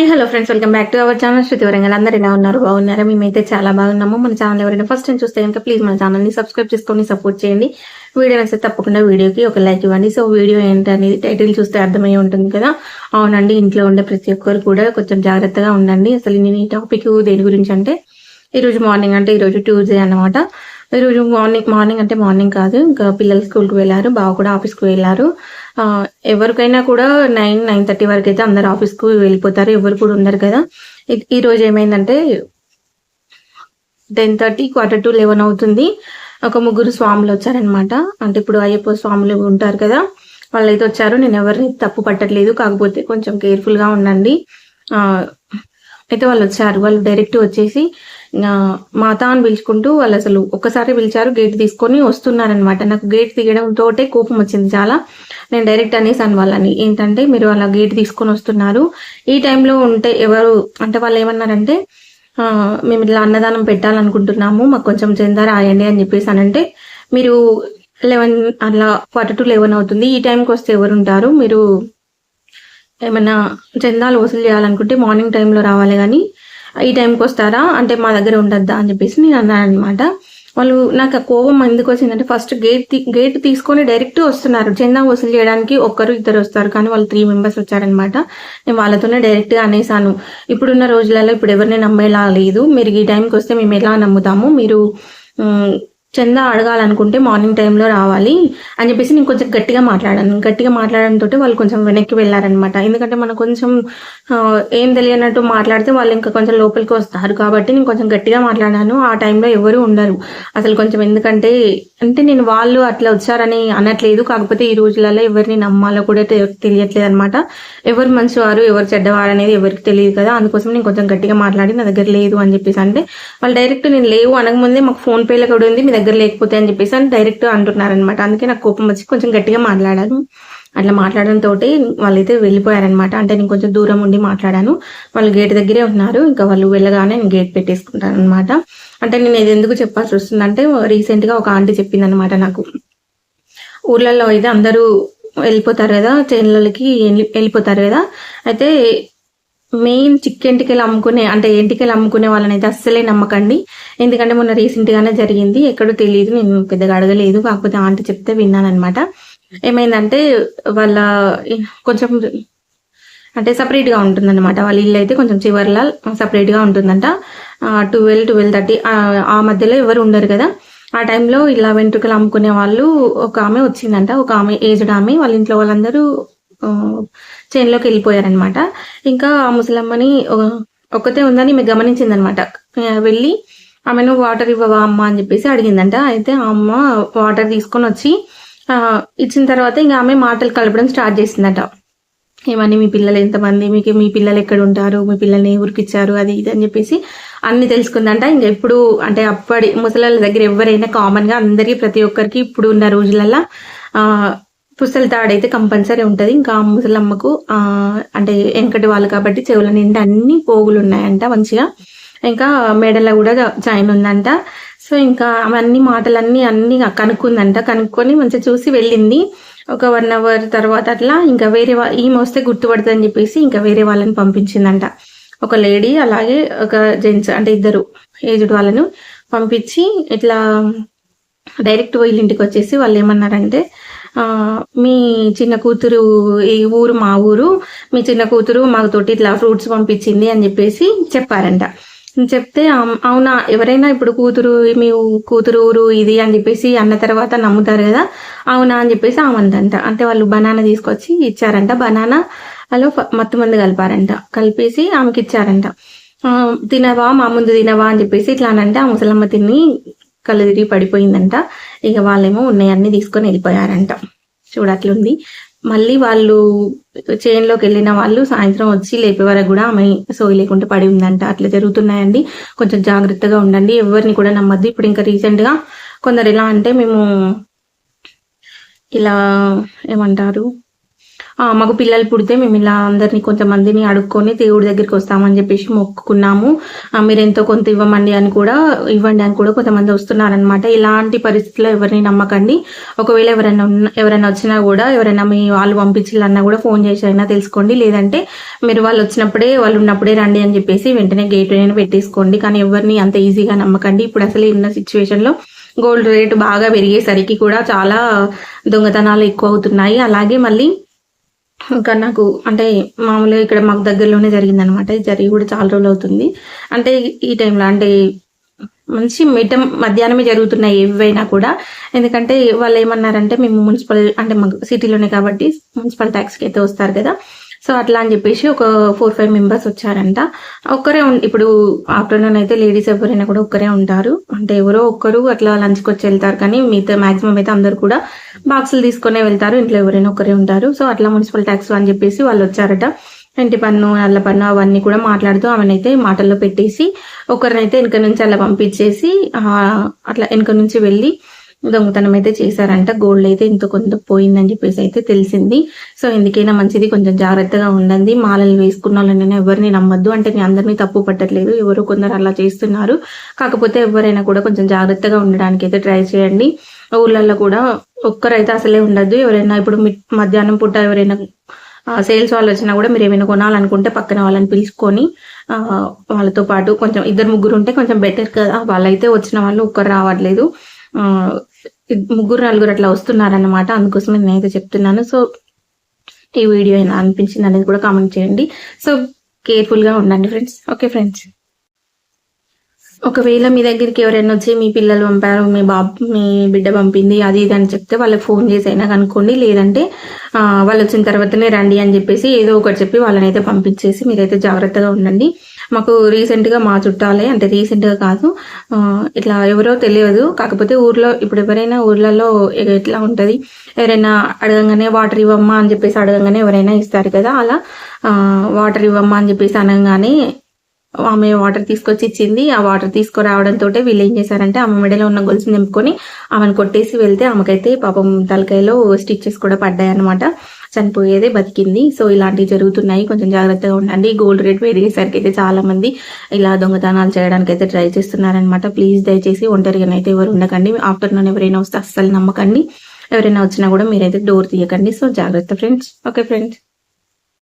Hi hello friends. Welcome back to our channel. Shruti Warangal. అందరు ఎలా ఉన్నారు? బాగున్నారా? మేమైతే చాలా బాగున్నాము. మన ఛానల్ ఎవరైనా ఫస్ట్ టైం చూస్తే కనుక ప్లీజ్ మన ఛానల్ని సబ్స్క్రైబ్ చేసుకొని సపోర్ట్ చేయండి. వీడియో నచ్చితే తప్పకుండా వీడియోకి ఒక లైక్ ఇవ్వండి. సో వీడియో ఏంటనేది టైటిల్ చూస్తే అర్థమై ఉంటుంది కదా? అవునండి ఇంట్లో ఉండే ప్రతి ఒక్కరు కూడా కొంచెం జాగ్రత్తగా ఉండండి. అసలు నేను ఈ టాపిక్ దేని గురించి అంటే ఈరోజు మార్నింగ్ అంటే ఈరోజు ట్యూస్డే అన్నమాట. ఈరోజు మార్నింగ్ మార్నింగ్ అంటే మార్నింగ్ కాదు. ఇంకా పిల్లలు స్కూల్కి వెళ్ళారు. బావ కూడా ఆఫీస్కి వెళ్ళారు. ఎవరికైనా కూడా నైన్ నైన్ థర్టీ వరకు అయితే అందరు ఆఫీస్కు వెళ్ళిపోతారు. ఎవరు కూడా ఉండరు కదా. ఈ- రోజు ఏమైందంటే ten thirty quarter to eleven అవుతుంది. ఒక ముగ్గురు స్వాములు వచ్చారనమాట అంటే ఇప్పుడు అయ్యప్ప స్వాములు ఉంటారు కదా. వాళ్ళైతే వచ్చారు. నేను ఎవరిని తప్పు పట్టట్లేదు. కాకపోతే కొంచెం కేర్ఫుల్గా ఉండండి. అయితే వాళ్ళు వచ్చారు. వాళ్ళు డైరెక్ట్ వచ్చేసి మాత అని పిలుచుకుంటూ వాళ్ళు అసలు ఒక్కసారి పిలిచారు గేట్ తీసుకొని వస్తున్నారనమాట నాకు గేట్ తీయడం తోటే కోపం వచ్చింది చాలా. నేను డైరెక్ట్ అనేసాను వాళ్ళని. ఏంటంటే మీరు అలా గేట్ తీసుకొని వస్తున్నారు. ఈ టైంలో ఉంటే ఎవరు అంటే వాళ్ళు ఏమన్నారంటే మేము ఇట్లా అన్నదానం పెట్టాలనుకుంటున్నాము మాకు కొంచెం చెందా రాయండి అని చెప్పేసి అనంటే మీరు లెవెన్ అలా క్వార్టర్ టు లెవెన్ అవుతుంది. ఈ టైంకి వస్తే ఎవరు ఉంటారు మీరు ఏమైనా చందాలు వసూలు చేయాలనుకుంటే మార్నింగ్ టైంలో రావాలి కానీ ఈ టైంకి వస్తారా? అంటే మా దగ్గర ఉండద్దా అని చెప్పేసి నేను అన్నాను అనమాట వాళ్ళు నాకు ఆ కోపం ఎందుకు వచ్చిందంటే ఫస్ట్ గేట్ గేట్ తీసుకొని డైరెక్ట్ వస్తున్నారు. చందా వసూలు చేయడానికి ఒక్కరు ఇద్దరు వస్తారు కానీ వాళ్ళు త్రీ మెంబర్స్ వచ్చారనమాట నేను వాళ్ళతోనే డైరెక్ట్గా అనేసాను. ఇప్పుడున్న రోజులలో ఇప్పుడు ఎవరిని నమ్మేలా లేదు. మీరు ఈ టైంకి వస్తే మేము ఎలా నమ్ముతాము? మీరు చందా అడగాలనుకుంటే మార్నింగ్ టైంలో రావాలి అని చెప్పేసి నేను కొంచెం గట్టిగా మాట్లాడాను. గట్టిగా మాట్లాడడంతో వాళ్ళు కొంచెం వెనక్కి వెళ్ళారనమాట ఎందుకంటే మనం కొంచెం ఏం తెలియనట్టు మాట్లాడితే వాళ్ళు ఇంకా కొంచెం లోపలికి వస్తారు. కాబట్టి నేను కొంచెం గట్టిగా మాట్లాడాను. ఆ టైంలో ఎవరు ఉండరు. అసలు కొంచెం ఎందుకంటే అంటే నేను వాళ్ళు అట్లా వచ్చారని అనట్లేదు. కాకపోతే ఈ రోజులలో ఎవరిని నమ్మాలో కూడా తెలియట్లేదు అనమాట ఎవరు మంచివారు ఎవరు చెడ్డవారు అనేది ఎవరికి తెలియదు కదా. అందుకోసం నేను కొంచెం గట్టిగా మాట్లాడి నా దగ్గర లేదు అని చెప్పేసి అంటే వాళ్ళు డైరెక్ట్ నేను లేవు అనకముందే మాకు ఫోన్ పేలో కూడా ఉంది. మీ దగ్గర లేకపోతే అని చెప్పేసి అని డైరెక్ట్ అంటున్నారనమాట. అందుకే నాకు కోపం వచ్చి కొంచెం గట్టిగా మాట్లాడాను. అట్లా మాట్లాడడంతో వాళ్ళైతే వెళ్ళిపోయారనమాట. అంటే నేను కొంచెం దూరం ఉండి మాట్లాడాను. వాళ్ళు గేట్ దగ్గరే ఉన్నారు. ఇంకా వాళ్ళు వెళ్ళగానే నేను గేట్ పెట్టేసుకుంటాను అనమాట అంటే నేను ఇది ఎందుకు చెప్పాల్సి వస్తుందంటే అంటే రీసెంట్గా ఒక ఆంటీ చెప్పింది అనమాట నాకు. ఊర్లలో అయితే అందరూ వెళ్ళిపోతారు కదా చేనులకి వెళ్ళి- వెళ్ళిపోతారు కదా. అయితే మెయిన్ చిక్ ఎంటికలు అమ్ముకునే అంటే ఎంటికలు అమ్ముకునే వాళ్ళని అయితే అస్సలే నమ్మకండి. ఎందుకంటే మొన్న రీసెంట్గానే జరిగింది. ఎక్కడో తెలియదు నేను పెద్దగా అడగలేదు. కాకపోతే ఆంటీ చెప్తే విన్నాను అనమాట ఏమైందంటే వాళ్ళ కొంచెం అంటే సపరేట్గా ఉంటుందన్నమాట. వాళ్ళ ఇల్లు అయితే కొంచెం చివర్లా సపరేట్గా ఉంటుందంట. ట్వెల్వ్ ట్వెల్వ్ థర్టీ ఆ మధ్యలో ఎవరు ఉండరు కదా. ఆ టైంలో ఇలా వెంట్రుకలు అమ్ముకునే వాళ్ళు ఒక ఆమె వచ్చిందంట. ఒక ఆమె ఏజ్డ్ ఆమె. వాళ్ళ ఇంట్లో వాళ్ళందరూ చేనులోకి వెళ్ళిపోయారనమాట. ఇంకా ఆ ముసలమ్మని ఒక- ఒక్కతే ఉందని మీకు గమనించిందనమాట. వెళ్ళి ఆమెను వాటర్ ఇవ్వవా అమ్మ అని చెప్పేసి అడిగిందంట. అయితే ఆ అమ్మ వాటర్ తీసుకొని వచ్చి ఇచ్చిన తర్వాత ఇంకా ఆమె మాటలు కలపడం స్టార్ట్ చేసిందట. ఏమని మీ పిల్లలు ఎంతమంది? మీకు మీ పిల్లలు ఎక్కడ ఉంటారు? మీ పిల్లల్ని ఊరికిచ్చారు అది ఇది అని చెప్పేసి అన్ని తెలుసుకుందంట. ఇంక ఎప్పుడు అంటే అప్పటి ముసలాళ్ళ దగ్గర ఎవరైనా కామన్గా అందరికీ ప్రతి ఒక్కరికి ఇప్పుడు ఉన్న రోజులల్లో పుస్తల తాడైతే కంపల్సరీ ఉంటుంది. ఇంకా ముసలమ్మకు అంటే వెంకటి వాళ్ళు కాబట్టి చెవుల నిండా అన్ని పోగులు ఉన్నాయంట మంచిగా. ఇంకా మెడలో కూడా జాయిన్ ఉందంట. సో ఇంకా అవన్నీ మాటలన్నీ అన్ని కనుక్కుందంట. కనుక్కొని మంచిగా చూసి వెళ్ళింది. ఒక వన్ అవర్ తర్వాత అట్లా ఇంకా వేరే వా- ఈమె వస్తే గుర్తుపడుతుంది అని చెప్పేసి ఇంకా వేరే వాళ్ళని పంపించిందంట. ఒక లేడీ అలాగే ఒక జెంట్స్ అంటే ఇద్దరు ఏజ్డ్ వాళ్ళను పంపించి ఇట్లా డైరెక్ట్ వీళ్ళ ఇంటికి వచ్చేసి వాళ్ళు ఏమన్నారంటే మీ చిన్న కూతురు ఈ ఊరు మా ఊరు మీ చిన్న కూతురు మాకుతోటి ఇట్లా ఫ్రూట్స్ పంపించింది అని చెప్పేసి చెప్పారంట. చెప్తే అవునా ఎవరైనా ఇప్పుడు కూతురు మీ కూతురు ఊరు ఇది అని చెప్పేసి అన్న తర్వాత నమ్ముతారు కదా అవునా అని చెప్పేసి ఆమందంట. అంటే వాళ్ళు బనానా తీసుకొచ్చి ఇచ్చారంట. బనానా అలో మత్తు మంది కలిపారంట. కలిపేసి ఆమెకి ఇచ్చారంట. తినవా మా ముందు తినవా అని చెప్పేసి ఇట్లా అనంటే ఆ ముసలమ్మ తిని కళ్ళు తిరిగి పడిపోయిందంట. ఇక వాళ్ళేమో ఉన్నాయన్నీ తీసుకొని వెళ్ళిపోయారంట. చూడట్లుంది మళ్ళీ వాళ్ళు చేన్లోకి వెళ్ళిన వాళ్ళు సాయంత్రం వచ్చి లేపే వరకు కూడా ఆమె సోయి లేకుండా పడి ఉందంట. అట్లా జరుగుతున్నాయండి. కొంచెం జాగ్రత్తగా ఉండండి. ఎవరిని కూడా నమ్మద్దు. ఇప్పుడు ఇంకా రీసెంట్గా కొందరు ఎలా అంటే మేము ఇలా ఏమంటారు? మాకు పిల్లలు పుడితే మేము ఇలా అందరినీ కొంతమందిని అడుక్కొని దేవుడి దగ్గరికి వస్తామని చెప్పేసి మొక్కుకున్నాము. మీరు ఎంతో కొంత ఇవ్వమండి అని కూడా ఇవ్వండి అని కూడా కొంతమంది వస్తున్నారనమాట ఇలాంటి పరిస్థితుల్లో ఎవరిని నమ్మకండి. ఒకవేళ ఎవరైనా ఎవరైనా వచ్చినా కూడా ఎవరైనా మీ వాళ్ళు పంపించాలన్నా కూడా ఫోన్ చేసి అయినా తెలుసుకోండి. లేదంటే మీరు వాళ్ళు వచ్చినప్పుడే వాళ్ళు ఉన్నప్పుడే రండి అని చెప్పేసి వెంటనే గేట్ అయినా పెట్టేసుకోండి. కానీ ఎవరిని అంత ఈజీగా నమ్మకండి. ఇప్పుడు అసలు ఉన్న సిచ్యువేషన్లో గోల్డ్ రేట్ బాగా పెరిగేసరికి కూడా చాలా దొంగతనాలు ఎక్కువ అవుతున్నాయి. అలాగే మళ్ళీ ఇంకా నాకు అంటే మామూలుగా ఇక్కడ మాకు దగ్గరలోనే జరిగింది అనమాట ఇది జరిగి కూడా చాలా రోజులు అవుతుంది. అంటే ఈ టైంలో అంటే మంచి మిట మధ్యాహ్నమే జరుగుతున్నాయి ఏవైనా కూడా. ఎందుకంటే వాళ్ళు ఏమన్నారంటే మేము మున్సిపల్ అంటే మాకు సిటీలోనే కాబట్టి మున్సిపల్ ట్యాక్స్కి అయితే వస్తారు కదా. సో అట్లా అని చెప్పేసి ఒక ఫోర్ ఫైవ్ మెంబర్స్ వచ్చారంట. ఒక్కరే ఉం- ఇప్పుడు ఆఫ్టర్నూన్ అయితే లేడీస్ ఎవరైనా కూడా ఒక్కరే ఉంటారు. అంటే ఎవరో ఒక్కరు అట్లా లంచ్కి వచ్చి వెళ్తారు కానీ మిగతా మాక్సిమం అయితే అందరు కూడా బాక్సులు తీసుకునే వెళ్తారు. ఇంట్లో ఎవరైనా ఒకరే ఉంటారు. సో అట్లా మున్సిపల్ ట్యాక్స్ అని చెప్పేసి వాళ్ళు వచ్చారట. ఇంటి పన్ను నల్ల పన్ను అవన్నీ కూడా మాట్లాడుతూ ఆమెనైతే మాటల్లో పెట్టేసి ఒకరినైతే వెనక నుంచి అలా పంపించేసి అట్లా వెనక నుంచి వెళ్ళి దొంగతనం అయితే చేశారంట గోల్డ్ అయితే ఇంత కొంత పోయిందని చెప్పేసి అయితే తెలిసింది. సో ఎందుకైనా మంచిది కొంచెం జాగ్రత్తగా ఉండండి. మాలలు వేసుకున్న వాళ్ళని ఎవరిని నమ్మద్దు. అంటే నేను అందరినీ తప్పు పట్టట్లేదు. ఎవరో కొందరు అలా చేస్తున్నారు. కాకపోతే ఎవరైనా కూడా కొంచెం జాగ్రత్తగా ఉండడానికి అయితే ట్రై చేయండి. ఊళ్ళల్లో కూడా ఒక్కరైతే అసలే ఉండద్దు. ఎవరైనా ఇప్పుడు మధ్యాహ్నం పూట ఎవరైనా సేల్స్ వాళ్ళు వచ్చినా కూడా మీరు ఏమైనా కొనాలనుకుంటే పక్కన వాళ్ళని పిలుచుకొని వాళ్ళతో పాటు కొంచెం ఇద్దరు ముగ్గురు ఉంటే కొంచెం బెటర్ కదా. వాళ్ళైతే వచ్చిన వాళ్ళు ఒక్కరు రావట్లేదు. ముగ్గురు నలుగురు అట్లా వస్తున్నారన్నమాట. అందుకోసం నేనైతే చెప్తున్నాను. సో ఈ వీడియో ఎలా అనిపించింది అనేది కూడా కామెంట్ చేయండి. సో కేర్ఫుల్గా ఉండండి ఫ్రెండ్స్ ఓకే ఫ్రెండ్స్ ఒకవేళ మీ దగ్గరికి ఎవరైనా వచ్చి మీ పిల్లలు పంపారు మీ బాబు మీ బిడ్డ పంపింది అది ఇది అని చెప్తే వాళ్ళకి ఫోన్ చేసి అయినా కనుక్కోండి. లేదంటే వాళ్ళు వచ్చిన తర్వాతనే రండి అని చెప్పేసి ఏదో ఒకటి చెప్పి వాళ్ళని అయితే పంపించేసి మీరైతే జాగ్రత్తగా ఉండండి. మాకు రీసెంట్గా మా చుట్టాలే అంటే రీసెంట్గా కాదు ఇట్లా ఎవరో తెలియదు. కాకపోతే ఊర్లో ఇప్పుడు ఎవరైనా ఊర్లలో ఎట్లా ఉంటుంది ఎవరైనా అడగంగానే వాటర్ ఇవ్వమ్మా అని చెప్పేసి అడగంగానే ఎవరైనా ఇస్తారు కదా అలా వాటర్ ఇవ్వమ్మా అని చెప్పేసి అనగానే ఆమె వాటర్ తీసుకొచ్చి ఇచ్చింది. ఆ వాటర్ తీసుకురావడంతో వీళ్ళు ఏం చేశారంటే ఆమె మెడలో ఉన్న గొలుసు నింపుకొని ఆమెను కొట్టేసి వెళ్తే ఆమెకైతే పాపం తలకాయలో స్టిచ్చెస్ కూడా పడ్డాయి అనమాట చనిపోయేదే బతికింది. సో ఇలాంటివి జరుగుతున్నాయి. కొంచెం జాగ్రత్తగా ఉండండి. గోల్డ్ రేట్ పెరిగేసరికి అయితే చాలా మంది ఇలా దొంగతనాలు చేయడానికి అయితే ట్రై చేస్తున్నారనమాట ప్లీజ్ దయచేసి ఒంటరిగానైతే ఎవరు ఉండకండి. ఆఫ్టర్నూన్ ఎవరైనా వస్తే అస్సలు నమ్మకండి. ఎవరైనా వచ్చినా కూడా మీరైతే డోర్ తీయకండి. సో జాగ్రత్త ఫ్రెండ్స్. Okay friends.